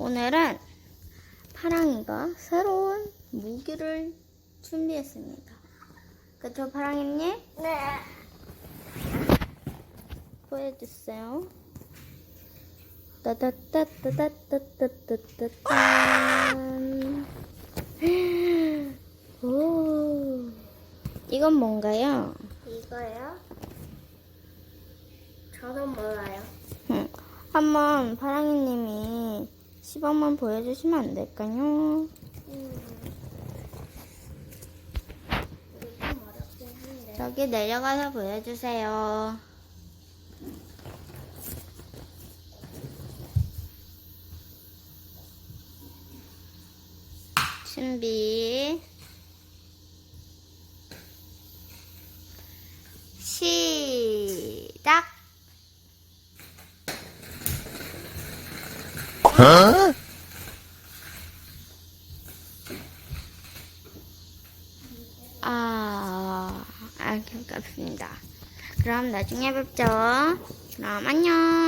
오늘은 파랑이가 새로운 무기를 준비했습니다. 그쵸, 파랑이님? 네. 보여주세요. 따따따따따따따따따. 오. 이건 뭔가요? 이거요? 저도 몰라요. 응. 한번 파랑이님이 시범만 보여주시면 안 될까요? 저기 내려가서 보여주세요. 준비. 시 어? 아, 아, 그렇습니다. 그럼 나중에 뵙죠. 그럼 안녕.